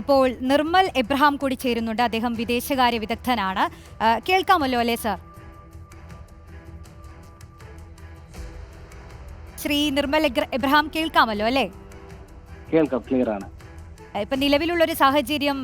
ഇപ്പോൾ നിർമ്മൽ എബ്രഹാം കൂടി ചേരുന്നുണ്ട്. അദ്ദേഹം വിദേശകാര്യ വിദഗ്ധനാണ്. കേൾക്കാമല്ലോ അല്ലേ സർ? ശ്രീ നിർമ്മൽ എബ്രഹാം കേൾക്കാമല്ലോ അല്ലേ? കേൾക്കാം ക്ലിയർ ആണ്. ഇപ്പൊ നിലവിലുള്ള ഒരു സാഹചര്യം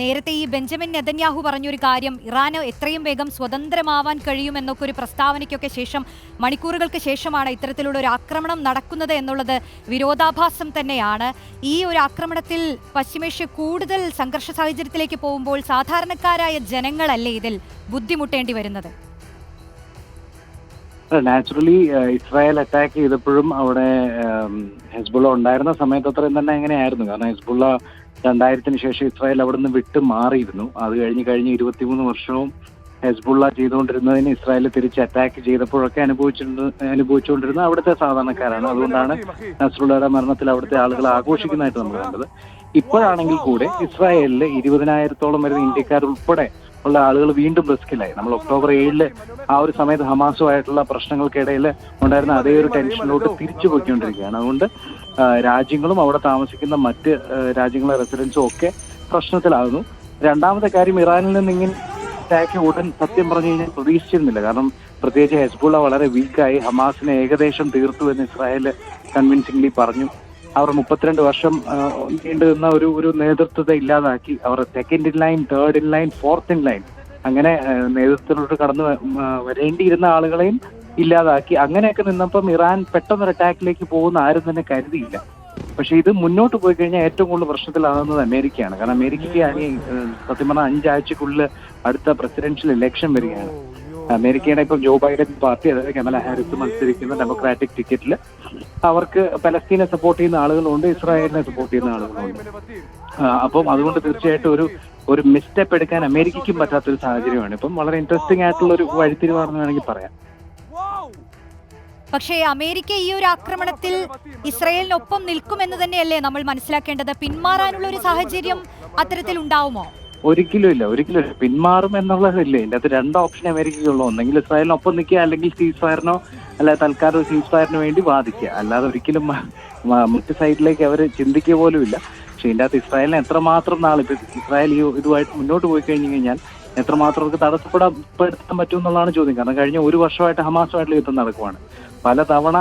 നേരത്തെ ഈ ബെഞ്ചമിൻ നെതന്യാഹു പറഞ്ഞൊരു കാര്യം ഇറാന് എത്രയും വേഗം സ്വതന്ത്രമാവാൻ കഴിയുമെന്നൊക്കെ ഒരു പ്രസ്താവനയ്ക്കൊക്കെ ശേഷം മണിക്കൂറുകൾക്ക് ശേഷമാണ് ഇത്തരത്തിലുള്ള ഒരു ആക്രമണം നടക്കുന്നത് എന്നുള്ളത് വിരോധാഭാസം തന്നെയാണ്. ഈ ഒരു ആക്രമണത്തിൽ പശ്ചിമേഷ്യ കൂടുതൽ സംഘർഷ സാഹചര്യത്തിലേക്ക് പോകുമ്പോൾ സാധാരണക്കാരായ ജനങ്ങളല്ലേ ഇതിൽ ബുദ്ധിമുട്ടേണ്ടി വരുന്നത്? നാച്ചുറലി ഇസ്രായേൽ അറ്റാക്ക് ചെയ്തപ്പോഴും അവിടെ ഹെസ്ബുള്ള ഉണ്ടായിരുന്ന സമയത്ത് അത്രയും തന്നെ എങ്ങനെയായിരുന്നു കാരണം ഹെസ്ബുള്ള രണ്ടായിരത്തിന് ശേഷം ഇസ്രായേൽ അവിടെ നിന്ന് വിട്ട് മാറിയിരുന്നു. അത് കഴിഞ്ഞ് കഴിഞ്ഞ് ഇരുപത്തിമൂന്ന് വർഷവും ഹെസ്ബുള്ള ചെയ്തുകൊണ്ടിരുന്നതിന് ഇസ്രായേൽ തിരിച്ച് അറ്റാക്ക് ചെയ്തപ്പോഴൊക്കെ അനുഭവിച്ചിട്ടുണ്ട് അനുഭവിച്ചുകൊണ്ടിരുന്ന അവിടുത്തെ സാധാരണക്കാരാണ്. അതുകൊണ്ടാണ് നസ്രുള്ളയുടെ മരണത്തിൽ അവിടുത്തെ ആളുകൾ ആഘോഷിക്കുന്നതായിട്ട് നമ്മൾ കണ്ടത്. ഇപ്പോഴാണെങ്കിൽ കൂടെ ഇസ്രായേലിൽ ഇരുപതിനായിരത്തോളം വരുന്ന ഇന്ത്യക്കാർ ഉൾപ്പെടെ ഉള്ള ആളുകൾ വീണ്ടും റിസ്കിലായി നമ്മൾ ഒക്ടോബർ ഏഴിൽ ആ ഒരു സമയത്ത് ഹമാസുമായിട്ടുള്ള പ്രശ്നങ്ങൾക്കിടയിൽ ഉണ്ടായിരുന്ന അതേ ഒരു ടെൻഷനിലോട്ട് തിരിച്ചു പോയിക്കൊണ്ടിരിക്കുകയാണ്. അതുകൊണ്ട് രാജ്യങ്ങളും അവിടെ താമസിക്കുന്ന മറ്റ് രാജ്യങ്ങളെ റെസിഡൻസും ഒക്കെ പ്രശ്നത്തിലാകുന്നു. രണ്ടാമത്തെ കാര്യം ഇറാനിൽ നിന്ന് ഇങ്ങനെ അറ്റാക്ക് ഉടൻ സത്യം പറഞ്ഞു കഴിഞ്ഞാൽ പ്രതീക്ഷിച്ചിരുന്നില്ല. കാരണം പ്രത്യേകിച്ച് ഹെസ്ബുള്ള വളരെ വീക്കായി ഹമാസിനെ ഏകദേശം തീർത്തു എന്ന് ഇസ്രായേൽ കൺവിൻസിംഗ്ലി പറഞ്ഞു. അവർ മുപ്പത്തിരണ്ട് വർഷം നീണ്ടു നിന്ന ഒരു ഒരു നേതൃത്വത്തെ ഇല്ലാതാക്കി. അവർ second in line third in line fourth in line അങ്ങനെ നേതൃത്വത്തിലോട്ട് കടന്നു വരേണ്ടിയിരുന്ന ആളുകളെയും ഇല്ലാതാക്കി. അങ്ങനെയൊക്കെ നിന്നപ്പം ഇറാൻ പെട്ടെന്നൊരു അറ്റാക്കിലേക്ക് പോകുന്ന ആരും തന്നെ കരുതിയില്ല. പക്ഷെ ഇത് മുന്നോട്ട് പോയി കഴിഞ്ഞാൽ ഏറ്റവും കൂടുതൽ പ്രശ്നത്തിലാകുന്നത് അമേരിക്കയാണ്. കാരണം അമേരിക്കയ്ക്ക് സത്യം പറഞ്ഞാൽ അഞ്ചാഴ്ചക്കുള്ളിൽ അടുത്ത പ്രസിഡൻഷ്യൽ ഇലക്ഷൻ വരികയാണ്. അമേരിക്കയുടെ ഇപ്പം ജോ ബൈഡൻ പാർട്ടി അതായത് കമല ഹാരിസ് മത്സരിക്കുന്ന ഡെമോക്രാറ്റിക് ടിക്കറ്റിൽ അവർക്ക് പലസ്തീനെ സപ്പോർട്ട് ചെയ്യുന്ന ആളുകളുണ്ട് ഇസ്രായേലിനെ സപ്പോർട്ട് ചെയ്യുന്ന ആളുകളുണ്ട്. അപ്പം അതുകൊണ്ട് തീർച്ചയായിട്ടും ഒരു ഒരു മിസ്റ്റെപ്പ് എടുക്കാൻ അമേരിക്കയ്ക്കും പറ്റാത്തൊരു സാഹചര്യമാണ്. ഇപ്പം വളരെ ഇൻട്രസ്റ്റിംഗ് ആയിട്ടുള്ള ഒരു വഴിത്തിരിവാണെന്ന് വേണമെങ്കിൽ പറയാം. പക്ഷേ അമേരിക്ക ഈ ഒരു ആക്രമണത്തിൽ ഇസ്രയേലിനൊപ്പം നിൽക്കുമെന്ന് തന്നെയല്ലേ നമ്മൾ മനസ്സിലാക്കേണ്ടത്? പിന്മാറാനുള്ള ഒരു സാഹചര്യം അത്തരത്തിൽ ഉണ്ടാവുമോ ഒരിക്കലും ഇല്ല ഒരിക്കലും ഇല്ല. പിന്മാറും എന്നുള്ളതില്ല. ഇതിന്റെ അകത്ത് രണ്ട് ഓപ്ഷൻ അമേരിക്കയ്ക്കുള്ളൂ. ഒന്നെങ്കിൽ ഇസ്രായേലിനൊപ്പം നിൽക്കുക അല്ലെങ്കിൽ സീസ് ഫയറിനോ അല്ല തൽക്കാലം ഒരു സീസ് ഫയറിന് വേണ്ടി വാദിക്കുക. അല്ലാതെ ഒരിക്കലും മറ്റ് സൈഡിലേക്ക് അവർ ചിന്തിക്കുക പോലും ഇല്ല. പക്ഷെ ഇതിന്റെ അകത്ത് ഇസ്രായേലിന് എത്രമാത്രം നാൾ ഇപ്പൊ ഇസ്രായേൽ ഈ ഇതുമായിട്ട് മുന്നോട്ട് പോയി കഴിഞ്ഞു കഴിഞ്ഞാൽ എത്രമാത്രം അവർക്ക് തടസ്സപ്പെടാൻ പെടുത്താൻ പറ്റും എന്നുള്ളതാണ് ചോദ്യം. കാരണം കഴിഞ്ഞ ഒരു വർഷമായിട്ട് ഹമാസുമായിട്ടുള്ള യുദ്ധം നടക്കുവാണ്. പല തവണ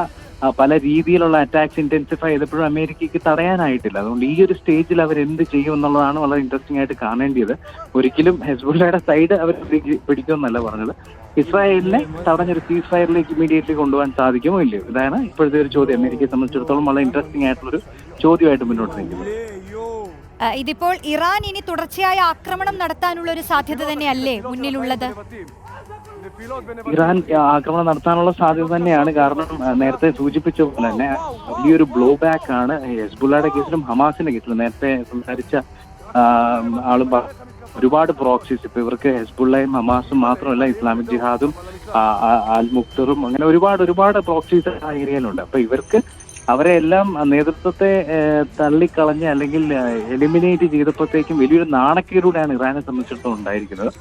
പല രീതിയിലുള്ള അറ്റാക്സ് ഇന്റൻസിഫൈ ചെയ്തപ്പോഴും അമേരിക്കയ്ക്ക് തടയാനായിട്ടില്ല. അതുകൊണ്ട് ഈ ഒരു സ്റ്റേജിൽ അവർ എന്ത് ചെയ്യും എന്നുള്ളതാണ് വളരെ ഇൻട്രസ്റ്റിംഗ് ആയിട്ട് കാണേണ്ടത് ഒരിക്കലും ഹെസ്ബുള്ളയുടെ സൈഡ് അവർ പിടിക്കുമെന്നല്ല പറഞ്ഞത്. ഇസ്രായേലിനെ തടഞ്ഞൊരു സീസ് ഫയറിലേക്ക് ഇമീഡിയറ്റ്ലി കൊണ്ടുപോകാൻ സാധിക്കുമോ ഇല്ലയോ? ഇതാണ് ഇപ്പോഴത്തെ ഒരു ചോദ്യം. അമേരിക്കയെ സംബന്ധിച്ചിടത്തോളം വളരെ ഇൻട്രസ്റ്റിംഗ് ആയിട്ടുള്ളൊരു ചോദ്യമായിട്ട് മുന്നോട്ട് നിൽക്കുന്നത് ഇതിപ്പോൾ ഇറാൻ ഇനി തുടർച്ചയായ ആക്രമണം നടത്താനുള്ള ഒരു സാധ്യത തന്നെയല്ലേ മുന്നിലുള്ളത്? ഇറാൻ ആക്രമണം നടത്താനുള്ള സാധ്യത തന്നെയാണ്. കാരണം നേരത്തെ സൂചിപ്പിച്ച പോലെ തന്നെ വലിയൊരു ബ്ലോ ബാക്ക് ആണ് ഹെസ്ബുള്ളയുടെ കേസിലും ഹമാസിന്റെ കേസിലും നേരത്തെ സംസാരിച്ച ആളും ഒരുപാട് പ്രോക്സീസ് ഇപ്പൊ ഇവർക്ക് ഹെസ്ബുള്ളയും ഹമാസും മാത്രമല്ല ഇസ്ലാമിക് ജിഹാദും അൽ മുക്തറും അങ്ങനെ ഒരുപാട് ഒരുപാട് പ്രോക്സീസ് ആ ഏരിയയിലുണ്ട്. അപ്പൊ ഇവർക്ക് അവരെ എല്ലാം നേതൃത്വത്തെ തള്ളിക്കളഞ്ഞ് അല്ലെങ്കിൽ എലിമിനേറ്റ് ചെയ്തപ്പോഴത്തേക്കും വലിയൊരു നാണക്കേടൂടെയാണ് ഇറാനെ സംബന്ധിച്ചിടത്തോളം ഉണ്ടായിരിക്കുന്നത്.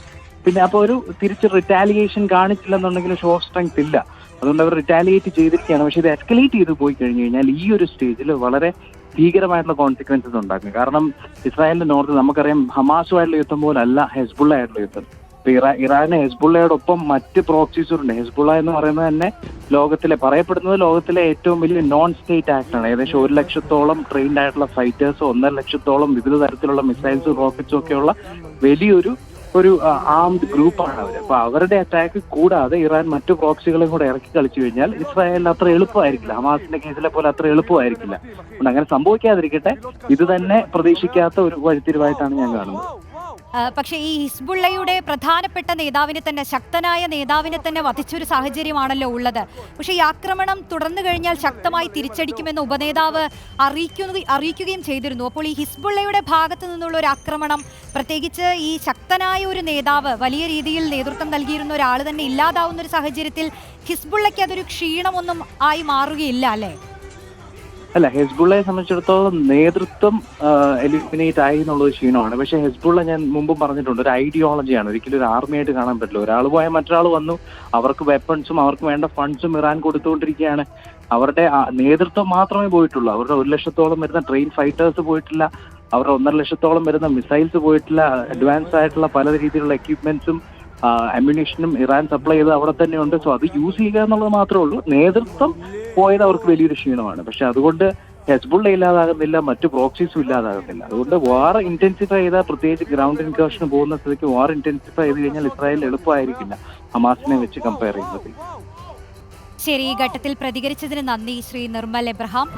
പിന്നെ അപ്പോൾ ഒരു തിരിച്ച് റിറ്റാലിയേഷൻ കാണിച്ചില്ലെന്നുണ്ടെങ്കിൽ ഷോ സ്ട്രെങ്ത് ഇല്ല. അതുകൊണ്ട് അവർ റിറ്റാലിയേറ്റ് ചെയ്തിരിക്കുകയാണ്. പക്ഷെ ഇത് എസ്കലേറ്റ് ചെയ്ത് പോയി കഴിഞ്ഞു കഴിഞ്ഞാൽ ഈ ഒരു സ്റ്റേജിൽ വളരെ ഭീകരമായിട്ടുള്ള കോൺസിക്വൻസസ് ഉണ്ടാക്കും. കാരണം ഇസ്രായേലിന്റെ നോർത്ത് നമുക്കറിയാം ഹമാസുമായിട്ടുള്ള യുദ്ധം പോലല്ല ഹെസ്ബുള്ള ആയിട്ടുള്ള യുദ്ധം. ഇപ്പൊ ഇറാ ഇറാന് ഹെസ്ബുള്ളയോടൊപ്പം മറ്റ് പ്രോക്സീസും ഉണ്ട്. ഹെസ്ബുള്ള എന്ന് പറയുന്നത് തന്നെ ലോകത്തിലെ പറയപ്പെടുന്നത് ലോകത്തിലെ ഏറ്റവും വലിയ നോൺ സ്റ്റേറ്റ് ആക്ടാണ് ഏകദേശം ഒരു ലക്ഷത്തോളം ട്രെയിൻഡ് ആയിട്ടുള്ള ഫൈറ്റേഴ്സ് ഒന്നര ലക്ഷത്തോളം വിവിധ തരത്തിലുള്ള മിസൈൽസും റോക്കറ്റ്സും ഒക്കെയുള്ള വലിയൊരു ഒരു ആംഡ് ഗ്രൂപ്പാണ് അവർ അപ്പൊ അവരുടെ അറ്റാക്ക് കൂടാതെ ഇറാൻ മറ്റു പ്രോക്സികളും കൂടെ ഇറക്കി കളിച്ചു കഴിഞ്ഞാൽ ഇസ്രായേലിന് അത്ര എളുപ്പമായിരിക്കില്ല. ഹമാസിന്റെ കേസിലെ പോലെ അത്ര എളുപ്പമായിരിക്കില്ല. അങ്ങനെ സംഭവിക്കാതിരിക്കട്ടെ. ഇത് തന്നെ പ്രതീക്ഷിക്കാത്ത ഒരു വഴിത്തിരിവായിട്ടാണ് ഞാൻ കാണുന്നത്. പക്ഷേ ഈ ഹിസ്ബുള്ളയുടെ പ്രധാനപ്പെട്ട നേതാവിനെ തന്നെ ശക്തനായ നേതാവിനെ തന്നെ വധിച്ചൊരു സാഹചര്യമാണല്ലോ ഉള്ളത്. പക്ഷേ ഈ ആക്രമണം തുടർന്നു കഴിഞ്ഞാൽ ശക്തമായി തിരിച്ചടിക്കുമെന്ന് ഉപനേതാവ് അറിയിക്കുന്ന അറിയിക്കുകയും ചെയ്തിരുന്നു. അപ്പോൾ ഈ ഹിസ്ബുള്ളയുടെ ഭാഗത്തു നിന്നുള്ള ഒരു ആക്രമണം പ്രത്യേകിച്ച് ഈ ശക്തനായ ഒരു നേതാവ് വലിയ രീതിയിൽ നേതൃത്വം നൽകിയിരുന്ന ഒരാൾ തന്നെ ഇല്ലാതാവുന്ന ഒരു സാഹചര്യത്തിൽ ഹിസ്ബുള്ളയ്ക്ക് അതൊരു ക്ഷീണമൊന്നും ആയി മാറുകയില്ല അല്ലേ? അല്ല ഹെസ്ബുള്ളയെ സംബന്ധിച്ചിടത്തോളം നേതൃത്വം എലിമിനേറ്റ് ആയി എന്നുള്ളത് ക്ഷീണമാണ്. പക്ഷെ ഹെസ്ബുള്ള ഞാൻ മുമ്പും പറഞ്ഞിട്ടുണ്ട് ഒരു ഐഡിയോളജിയാണ് ഒരിക്കലും ഒരു ആർമിയായിട്ട് കാണാൻ പറ്റില്ല. ഒരാൾ പോയാൽ മറ്റൊരാൾ വന്നു അവർക്ക് വെപ്പൺസും അവർക്ക് വേണ്ട ഫണ്ട്സും ഇറാൻ കൊടുത്തുകൊണ്ടിരിക്കുകയാണ്. അവരുടെ നേതൃത്വം മാത്രമേ പോയിട്ടുള്ളൂ. അവരുടെ ഒരു ലക്ഷത്തോളം വരുന്ന ട്രെയിൻ ഫൈറ്റേഴ്സ് പോയിട്ടില്ല. അവരുടെ ഒന്നര ലക്ഷത്തോളം വരുന്ന മിസൈൽസ് പോയിട്ടില്ല. അഡ്വാൻസ് ആയിട്ടുള്ള പല രീതിയിലുള്ള എക്യുപ്മെന്റ്സും അമ്യൂണേഷനും ഇറാൻ സപ്ലൈ ചെയ്ത് അവിടെ തന്നെ ഉണ്ട് സോ അത് യൂസ് ചെയ്യുക എന്നുള്ളത് മാത്രമേ ഉള്ളൂ. നേതൃത്വം പോയത് അവർക്ക് വലിയൊരു ക്ഷീണമാണ്. പക്ഷെ അതുകൊണ്ട് ഹെസ്ബുള്ള ഇല്ലാതാകുന്നില്ല മറ്റു പ്രോക്സീസും ഇല്ലാതാകുന്നില്ല. അതുകൊണ്ട് വാർ ഇന്റൻസിഫൈ ചെയ്താൽ പ്രത്യേകിച്ച് ഗ്രൗണ്ട് ഇൻകേഷന് പോകുന്ന സ്ഥിതിക്ക് വാർ ഇന്റൻസിഫൈ ചെയ്ത് കഴിഞ്ഞാൽ ഇസ്രായേൽ എളുപ്പമായിരിക്കില്ല ഹമാസിനെ വെച്ച് കമ്പയർ ചെയ്യുന്നത്. ശരി ഈ ഘട്ടത്തിൽ പ്രതികരിച്ചതിന് നന്ദി ശ്രീ നിർമ്മൽ എബ്രഹാം.